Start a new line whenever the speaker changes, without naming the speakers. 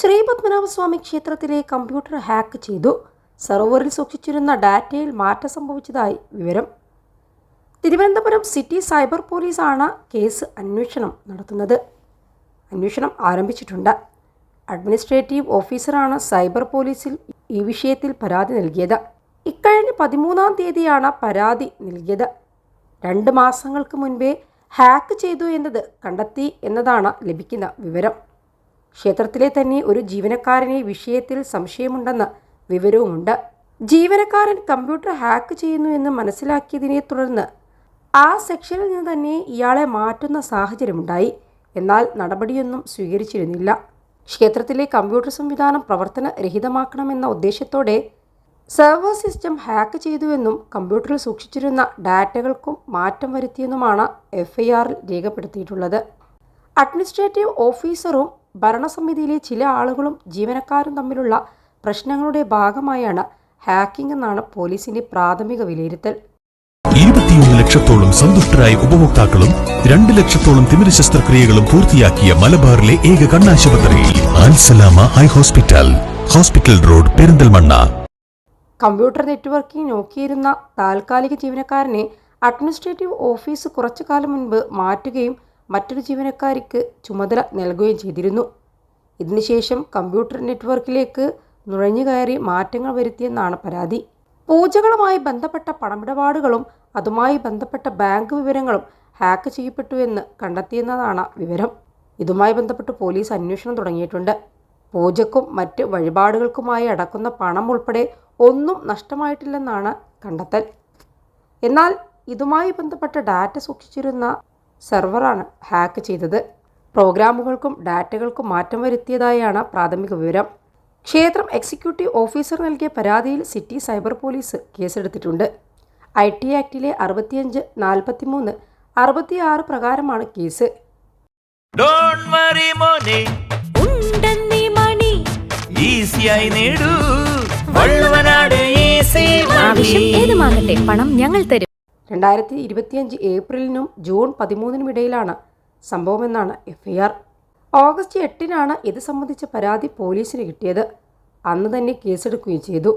ശ്രീ പത്മനാഭസ്വാമി ക്ഷേത്രത്തിലെ computer hack ചെയ്തു. സെർവറിൽ സൂക്ഷിച്ചിരുന്ന ഡാറ്റയിൽ മാറ്റം സംഭവിച്ചതായി വിവരം. തിരുവനന്തപുരം സിറ്റി സൈബർ പോലീസാണ് കേസ് അന്വേഷണം നടത്തുന്നത്. അന്വേഷണം ആരംഭിച്ചിട്ടുണ്ട്. അഡ്മിനിസ്ട്രേറ്റീവ് ഓഫീസറാണ് സൈബർ പോലീസിൽ ഈ വിഷയത്തിൽ പരാതി നൽകിയത്. ഇക്കഴിഞ്ഞ പതിമൂന്നാം തീയതിയാണ് പരാതി നൽകിയത്. രണ്ട് മാസങ്ങൾക്ക് മുൻപേ ഹാക്ക് ചെയ്തു എന്നത് കണ്ടെത്തി എന്നതാണ് ലഭിക്കുന്ന വിവരം. ക്ഷേത്രത്തിലെ തന്നെ ഒരു ജീവനക്കാരനെ വിഷയത്തിൽ സംശയമുണ്ടെന്ന് വിവരവുമുണ്ട്. ജീവനക്കാരൻ കമ്പ്യൂട്ടർ ഹാക്ക് ചെയ്യുന്നു എന്ന് മനസ്സിലാക്കിയതിനെ തുടർന്ന് ആ സെക്ഷനിൽ നിന്ന് തന്നെ ഇയാളെ മാറ്റുന്ന സാഹചര്യമുണ്ടായി. എന്നാൽ നടപടിയൊന്നും സ്വീകരിച്ചിരുന്നില്ല. ക്ഷേത്രത്തിലെ കമ്പ്യൂട്ടർ സംവിധാനം പ്രവർത്തനരഹിതമാക്കണമെന്ന ഉദ്ദേശത്തോടെ സെർവർ സിസ്റ്റം ഹാക്ക് ചെയ്തുവെന്നും കമ്പ്യൂട്ടറിൽ സൂക്ഷിച്ചിരുന്ന ഡാറ്റകൾക്കും മാറ്റം വരുത്തിയെന്നുമാണ് എഫ്ഐആറിൽ രേഖപ്പെടുത്തിയിട്ടുള്ളത്. അഡ്മിനിസ്ട്രേറ്റീവ് ഓഫീസറും ഭരണസമിതിയിലെ ചില ആളുകളും ജീവനക്കാരും തമ്മിലുള്ള പ്രശ്നങ്ങളുടെ ഭാഗമായാണ് ഹാക്കിംഗ് എന്നാണ് പോലീസിന്റെ പ്രാഥമിക വിലയിരുത്തൽ.
ഇരുപത്തിയൊന്ന് ലക്ഷത്തോളം സന്തുഷ്ടരായ ഉപഭോക്താക്കളും രണ്ട് ലക്ഷത്തോളം തിമിര ശസ്ത്രക്രിയകളും പൂർത്തിയാക്കിയ മലബാറിലെ ഏക കണ്ണാശുപത്രി Al Salama eye hospital hospital road Perinthalmanna.
Computer networking നോക്കിയിരുന്ന താൽക്കാലിക ജീവനക്കാരനെ അഡ്മിനിസ്ട്രേറ്റീവ് ഓഫീസ് കുറച്ചു കാലം മുൻപ് മാറ്റുകയും മറ്റൊരു ജീവനക്കാരിക്ക് ചുമതല നൽകുകയും ചെയ്തിരുന്നു. ഇതിനുശേഷം കമ്പ്യൂട്ടർ നെറ്റ്വർക്കിലേക്ക് നുഴഞ്ഞുകയറി മാറ്റങ്ങൾ വരുത്തിയെന്നാണ് പരാതി. പൂജകളുമായി ബന്ധപ്പെട്ട പണമിടപാടുകളും അതുമായി ബന്ധപ്പെട്ട ബാങ്ക് വിവരങ്ങളും ഹാക്ക് ചെയ്യപ്പെട്ടു എന്ന് കണ്ടെത്തിയെന്നതാണ് വിവരം. ഇതുമായി ബന്ധപ്പെട്ട് പോലീസ് അന്വേഷണം തുടങ്ങിയിട്ടുണ്ട്. പൂജക്കും മറ്റ് വഴിപാടുകൾക്കുമായി അടക്കുന്ന പണം ഉൾപ്പെടെ ഒന്നും നഷ്ടമായിട്ടില്ലെന്നാണ് കണ്ടെത്തൽ. എന്നാൽ ഇതുമായി ബന്ധപ്പെട്ട ഡാറ്റ സൂക്ഷിച്ചിരുന്ന സെർവറാണ് ഹാക്ക് ചെയ്തത്. പ്രോഗ്രാമുകൾക്കും ഡാറ്റകൾക്കും മാറ്റം വരുത്തിയതായാണ് പ്രാഥമിക വിവരം. ക്ഷേത്രം എക്സിക്യൂട്ടീവ് ഓഫീസർ നൽകിയ പരാതിയിൽ സിറ്റി സൈബർ പോലീസ് കേസെടുത്തിട്ടുണ്ട്. ഐ ടി ആക്ടിലെ അറുപത്തിയഞ്ച് നാൽപ്പത്തിമൂന്ന് അറുപത്തിയാറ് പ്രകാരമാണ് കേസ്.
ഡോണ്ട് വറി മോനെ.
ഉണ്ടെന്നീ മണി.
ഈസിയായി നേടൂ. വള്ളുവനാട് ഈസി
ആവശ്യം ഏതുമാകട്ടെ പണം ഞങ്ങൾ തരും.
രണ്ടായിരത്തി ഇരുപത്തിയഞ്ച് ഏപ്രിലിനും ജൂൺ പതിമൂന്നിനും ഇടയിലാണ് സംഭവമെന്നാണ് എഫ്ഐആർ. ഓഗസ്റ്റ് എട്ടിനാണ് ഇത് സംബന്ധിച്ച പരാതി പോലീസിന് കിട്ടിയത്. അന്ന് തന്നെ കേസെടുക്കുകയും ചെയ്തു.